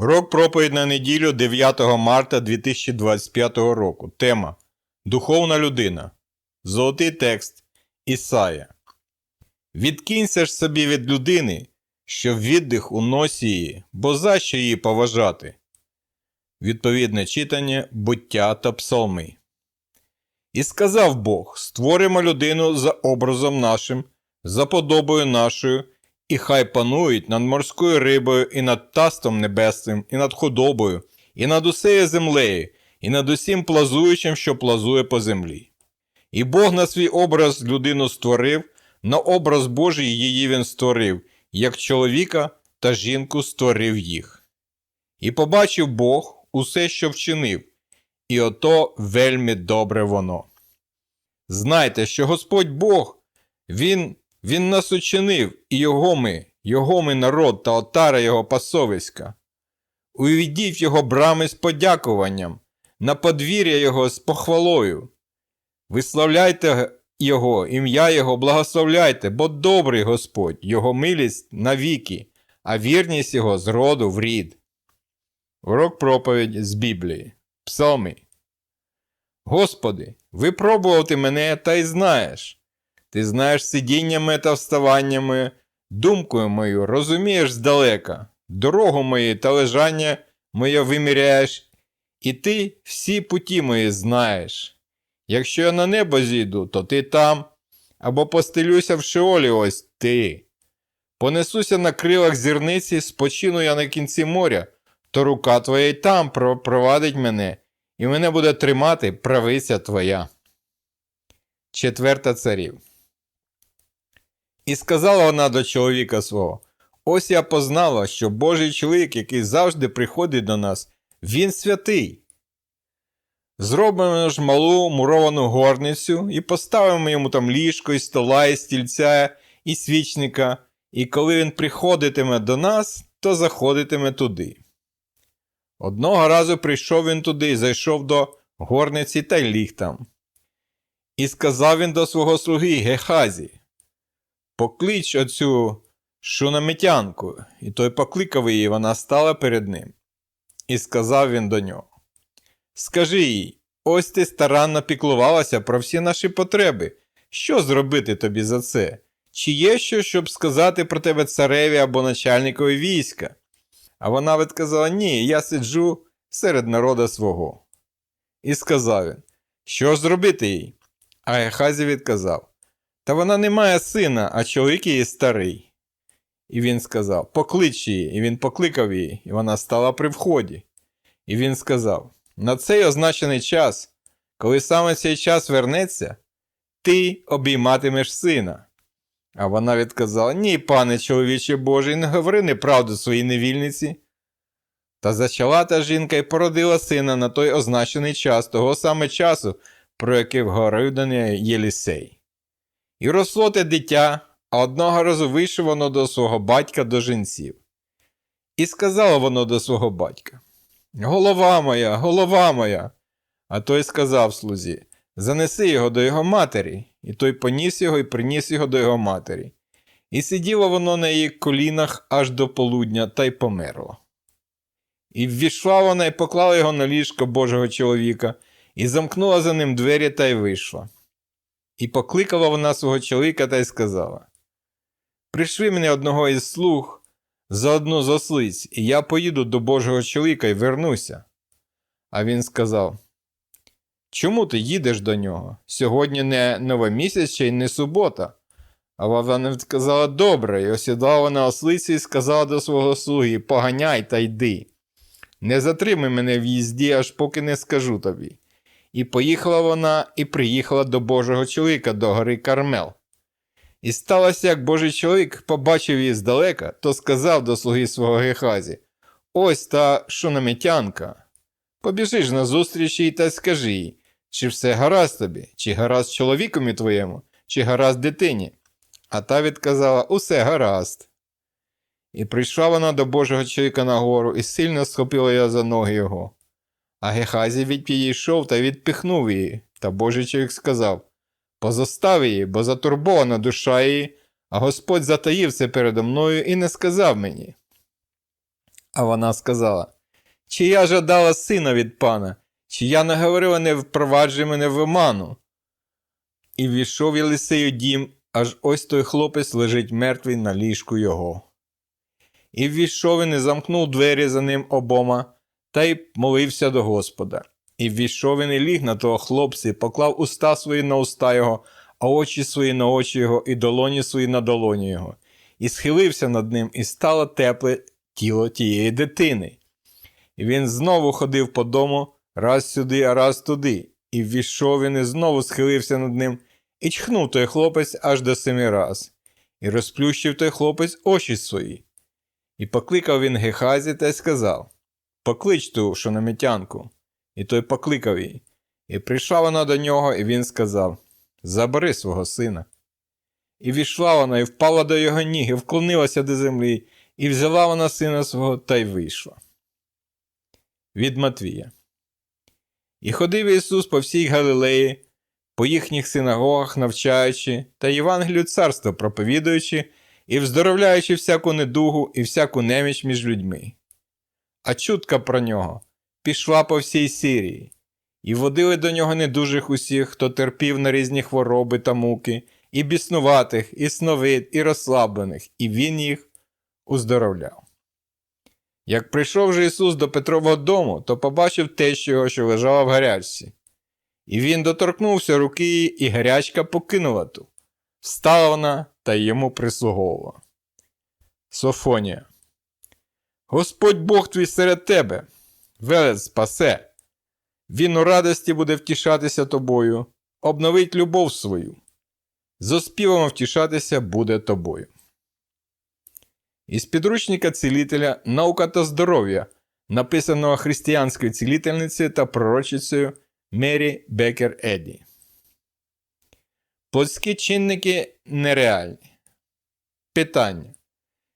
Урок проповідь на неділю 9 марта 2025 року. Тема Духовна людина. Золотий текст Ісая. Відкинься ж собі від людини, що віддих у носі її, бо за що її поважати. Відповідне читання буття та псалми. І сказав Бог: Створимо людину за образом нашим, за подобою нашою, і хай панують над морською рибою, і над тастом небесним, і над худобою, і над усею землею, і над усім плазуючим, що плазує по землі. І Бог на свій образ людину створив, на образ Божий її він створив, як чоловіка та жінку створив їх. І побачив Бог усе, що вчинив, і ото вельми добре воно. Знайте, що Господь Бог, Він, Він нас учинив, і його ми, його ми народ та отара його пасовиська. Увійдіть в його брами з подякуванням, на подвір'я його з похвалою. Виславляйте його, ім'я Його благословляйте, бо добрий Господь, Його милість навіки, а вірність Його з роду в рід. Урок проповідь з Біблії. Псалми. Господи, випробував ти мене та й знаєш. Ти знаєш сидіннями та вставаннями, думкою мою розумієш здалека, дорогу мою та лежання моє виміряєш, і ти всі путі мої знаєш. Якщо я на небо зійду, то ти там, або постелюся в шеолі ось ти. Понесуся на крилах зірниці, спочину я на кінці моря, то рука твоя й там провадить мене, і мене буде тримати правиця твоя. Четверта царів. І сказала вона до чоловіка свого: Ось я познала, що Божий чоловік, який завжди приходить до нас, він святий. Зробимо ж малу муровану горницю і поставимо йому там ліжко, і стола, і стільця, і свічника, і коли він приходитиме до нас, то заходитиме туди. Одного разу прийшов він туди і зайшов до горниці та й ліг там. І сказав він до свого слуги Гехазі Поклич оцю шунамитянку, і той покликав її, вона стала перед ним. І сказав він до нього Скажи їй, ось ти старанно піклувалася про всі наші потреби. Що зробити тобі за це? Чи є що, щоб сказати про тебе цареві або начальникові війська? А вона відказала Ні, я сиджу серед народа свого. І сказав він, що зробити їй? А Гехазі відказав Та вона не має сина, а чоловік її старий. І він сказав Поклич її, і він покликав її, і вона стала при вході. І він сказав на цей означений час, коли саме цей час вернеться, ти обійматимеш сина. А вона відказала Ні, пане чоловіче Божий, не говори неправду своїй невільниці. Та зачала та жінка і породила сина на той означений час, того саме часу, про який говорив до неї Єлісей. І росло те дитя, а одного разу вийшло воно до свого батька до жінців. І сказало воно до свого батька Голова моя, голова моя. А той сказав слузі Занеси його до його матері, і той поніс його і приніс його до його матері. І сиділо воно на її колінах аж до полудня та й померло. І ввійшла вона і поклала його на ліжко Божого чоловіка, і замкнула за ним двері та й вийшла. І покликала вона свого чоловіка та й сказала Пришли мене одного із слуг за одну з ослиць, і я поїду до Божого чоловіка і вернуся. А він сказав Чому ти їдеш до нього? Сьогодні не новомісяць ще й не субота. А вона відказала добре, і осідала на ослиці і сказала до свого слуги Поганяй та йди. Не затримай мене в їзді, аж поки не скажу тобі. І поїхала вона і приїхала до Божого чоловіка до гори Кармел. І сталося, як Божий чоловік побачив її здалека, то сказав до слуги свого Гехазі Ось та шунамитянка. Побіжи ж назустріч їй та скажи їй, чи все гаразд тобі, чи гаразд чоловікові твоєму, чи гаразд дитині. А та відказала Усе гаразд. І прийшла вона до Божого чоловіка на гору і сильно схопила його за ноги його. А Гехазі від та відпихнув її, та Божий чоловік сказав Позостав її, бо затурбована душа її, а Господь затаїв це передо мною і не сказав мені. А вона сказала: Чи я жадала сина від пана, чи я не говорила, не впроваджуй мене в оману. І ввійшов Єлисей у дім, аж ось той хлопець лежить мертвий на ліжку його. І ввійшов він і замкнув двері за ним обома, та й молився до Господа. І ввійшов він і ліг на того хлопця, і поклав уста свої на уста його, а очі свої на очі його, і долоні свої на долоні його, і схилився над ним, і стало тепле тіло тієї дитини. І він знову ходив по дому, раз сюди, а раз туди, і ввійшов він і знову схилився над ним, і чхнув той хлопець аж до семи раз, і розплющив той хлопець очі свої. І покликав він Гехазі та й сказав Поклич ту шонометянку. І той покликав її. І прийшла вона до нього, і він сказав Забери свого сина. І війшла вона, і впала до його ніг, і вклонилася до землі, і взяла вона сина свого та й вийшла. Від Матвія. І ходив Ісус по всій Галилеї, по їхніх синагогах навчаючи, та Євангелію царства проповідуючи і вздоровляючи всяку недугу і всяку неміч між людьми. А чутка про нього пішла по всій Сирії, і водили до нього недужих усіх, хто терпів на різні хвороби та муки, і біснуватих, і сновид, і розслаблених, і він їх уздоровляв. Як прийшов же Ісус до Петрового дому, то побачив тещу його, що лежала в гарячці. І він доторкнувся руки і гарячка покинула ту. Встала вона та йому прислуговувала. Софонія. Господь Бог твій серед тебе, велет спасе. Він у радості буде втішатися тобою, обновить любов свою. З оспівом втішатися буде тобою. Із підручника цілителя Наука та здоров'я, написаного християнською цілительницею та пророчицею Мері Бекер Еді. Плотські чинники нереальні. Питання.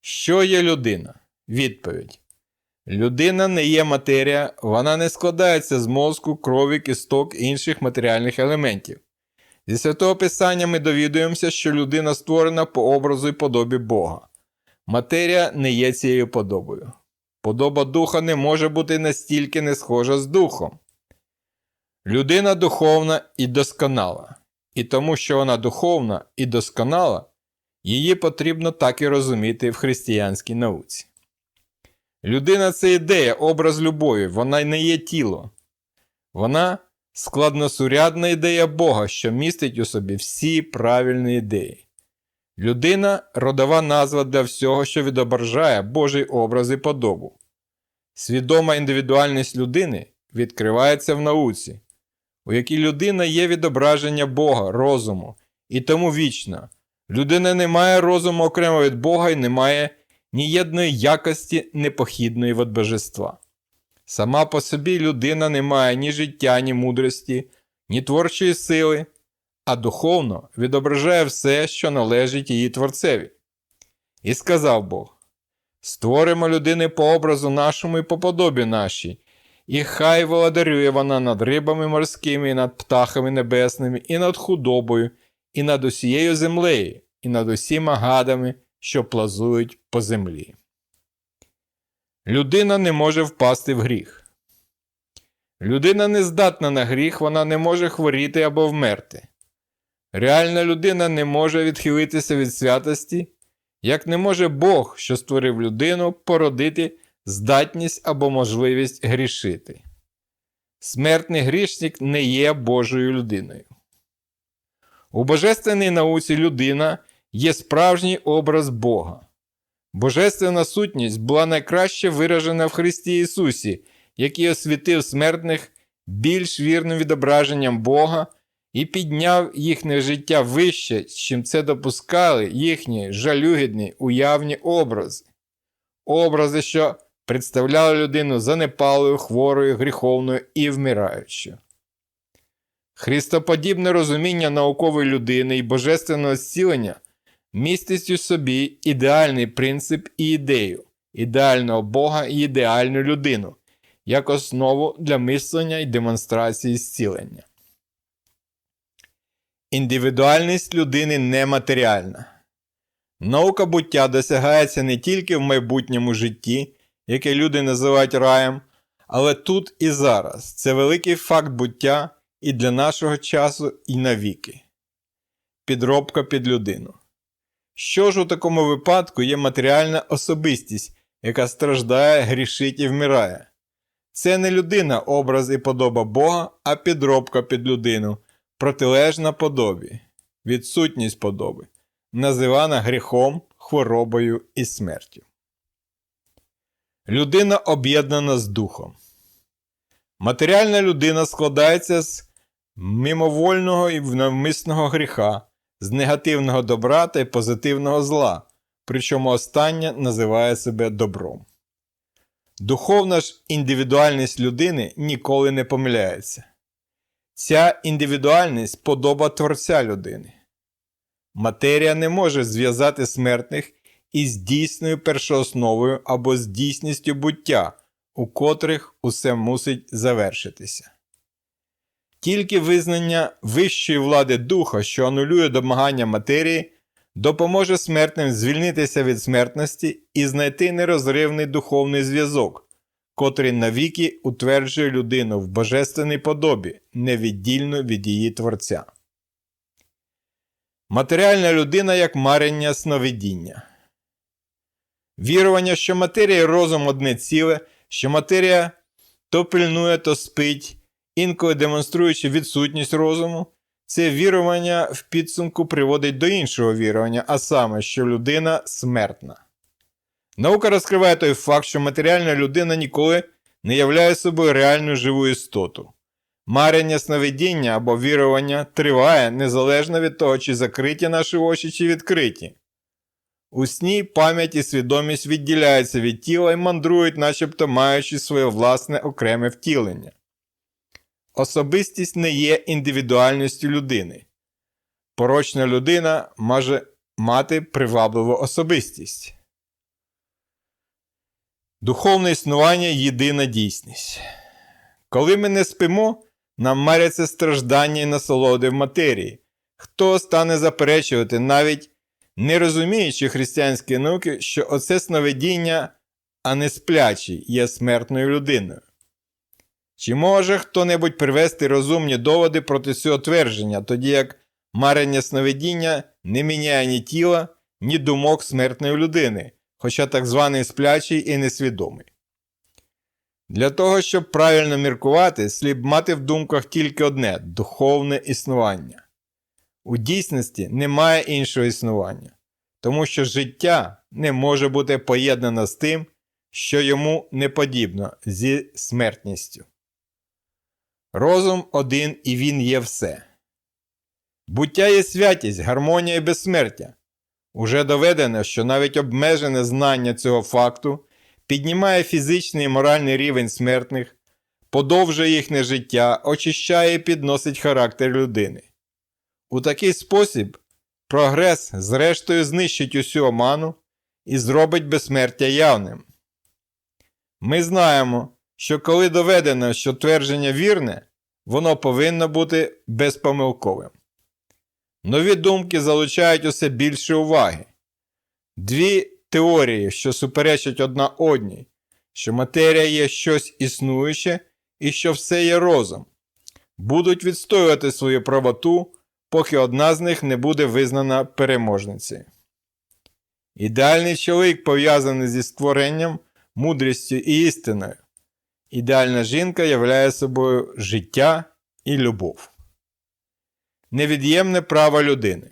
Що є людина? Відповідь. Людина не є матерія, вона не складається з мозку, крові, кісток і інших матеріальних елементів. Зі святого Писання ми довідуємося, що людина створена по образу і подобі Бога. Матерія не є цією подобою. Подоба духа не може бути настільки не схожа з духом. Людина духовна і досконала, і тому, що вона духовна і досконала, її потрібно так і розуміти в християнській науці. Людина це ідея, образ любові, вона не є тіло. Вона складносурядна ідея Бога, що містить у собі всі правильні ідеї. Людина родова назва для всього, що відображає Божий образ і подобу. Свідома індивідуальність людини відкривається в науці, у якій людина є відображення Бога, розуму, і тому вічна. Людина не має розуму окремо від Бога і не має ні єдної якості непохідної від божества. Сама по собі людина не має ні життя, ні мудрості, ні творчої сили, а духовно відображає все, що належить її творцеві. І сказав Бог: Створимо людини по образу нашому і по подобі нашій, і хай володарює вона над рибами морськими, і над птахами небесними, і над худобою, і над усією землею, і над усіма гадами, що плазують по землі. Людина не може впасти в гріх. Людина не здатна на гріх, вона не може хворіти або вмерти. Реальна людина не може відхилитися від святості, як не може Бог, що створив людину, породити здатність або можливість грішити. Смертний грішник не є Божою людиною. У божественній науці людина є справжній образ Бога. Божественна сутність була найкраще виражена в Христі Ісусі, який освітив смертних більш вірним відображенням Бога і підняв їхнє життя вище, чим це допускали їхні жалюгідні уявні образи, образи, що представляли людину занепалою, хворою, гріховною і вмираючою. Христоподібне розуміння наукової людини і божественного зцілення містить у собі ідеальний принцип і ідею, ідеального Бога і ідеальну людину як основу для мислення і демонстрації зцілення. Індивідуальність людини нематеріальна. Наука буття досягається не тільки в майбутньому житті яке люди називають раєм, але тут і зараз це великий факт буття і для нашого часу, і навіки. Підробка під людину. Що ж у такому випадку є матеріальна особистість, яка страждає, грішить і вмирає? Це не людина, образ і подоба Бога, а підробка під людину, протилежна подобі, відсутність подоби, називана гріхом, хворобою і смертю. Людина об'єднана з духом. Матеріальна людина складається з мимовольного і навмисного гріха, з негативного добра та й позитивного зла, причому останнє називає себе добром. Духовна ж індивідуальність людини ніколи не помиляється. Ця індивідуальність подоба Творця людини. Матерія не може зв'язати смертних із дійсною першоосновою або з дійсністю буття, у котрих усе мусить завершитися. Тільки визнання вищої влади духа, що анулює домагання матерії, допоможе смертним звільнитися від смертності і знайти нерозривний духовний зв'язок, котрий навіки утверджує людину в божественній подобі, невіддільно від її Творця. Матеріальна людина як марення сновидіння. Вірування, що матерія і розум одне ціле, що матерія то пильнує, то спить, інколи демонструючи відсутність розуму, це вірування в підсумку приводить до іншого вірування, а саме, що людина смертна. Наука розкриває той факт, що матеріальна людина ніколи не являє собою реальну живу істоту. Марення сновидіння або вірування триває незалежно від того, чи закриті наші очі, чи відкриті. У сні пам'ять і свідомість відділяються від тіла і мандрують, начебто маючи своє власне окреме втілення. Особистість не є індивідуальністю людини. Порочна людина може мати привабливу особистість. Духовне існування єдина дійсність. Коли ми не спимо, нам маряться страждання і насолоди в матерії. Хто стане заперечувати, навіть не розуміючи християнської науки, що оце сновидіння, а не сплячий, є смертною людиною. Чи може хто-небудь привести розумні доводи проти цього твердження, тоді як марення сновидіння не міняє ні тіла, ні думок смертної людини, хоча так званий сплячий і несвідомий? Для того, щоб правильно міркувати, слід мати в думках тільки одне духовне існування. У дійсності немає іншого існування, тому що життя не може бути поєднано з тим, що йому не подібно зі смертністю. Розум один і він є все. Буття є святість, гармонія і безсмертя. Уже доведено, що навіть обмежене знання цього факту піднімає фізичний і моральний рівень смертних, подовжує їхнє життя, очищає і підносить характер людини. У такий спосіб прогрес, зрештою, знищить усю оману і зробить безсмертя явним. Ми знаємо, що коли доведено, що твердження вірне, воно повинно бути безпомилковим. Нові думки залучають усе більше уваги. Дві теорії, що суперечать одна одній, що матерія є щось існуюче і що все є розум, будуть відстоювати свою правоту, поки одна з них не буде визнана переможницею. Ідеальний чоловік пов'язаний зі створенням, мудрістю і істиною. Ідеальна жінка являє собою життя і любов. Невід'ємне право людини.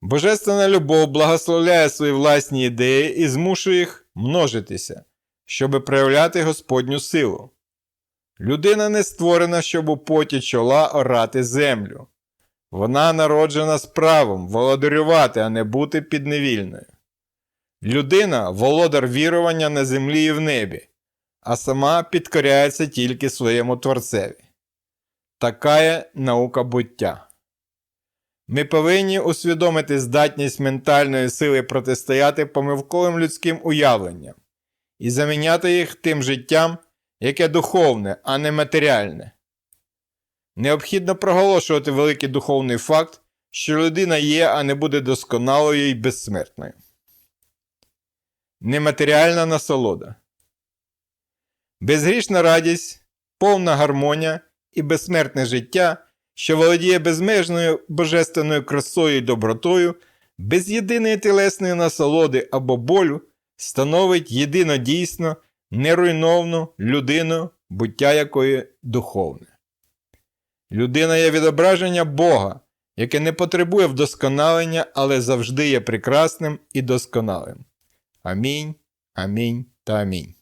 Божественна любов благословляє свої власні ідеї і змушує їх множитися, щоб проявляти Господню силу. Людина не створена, щоб у поті чола орати землю. Вона народжена з правом володарювати, а не бути підневільною. Людина володар вірування на землі і в небі, а сама підкоряється тільки своєму Творцеві. Така є наука буття. Ми повинні усвідомити здатність ментальної сили протистояти помилковим людським уявленням і заміняти їх тим життям, яке духовне, а не матеріальне. Необхідно проголошувати великий духовний факт, що людина є, а не буде досконалою і безсмертною. Нематеріальна насолода. Безгрішна радість, повна гармонія і безсмертне життя, що володіє безмежною божественною красою і добротою, без єдиної тілесної насолоди або болю, становить єдинодійсно, неруйновну людину, буття якої духовне. Людина є відображення Бога, яке не потребує вдосконалення, але завжди є прекрасним і досконалим. Амінь, амінь та амінь.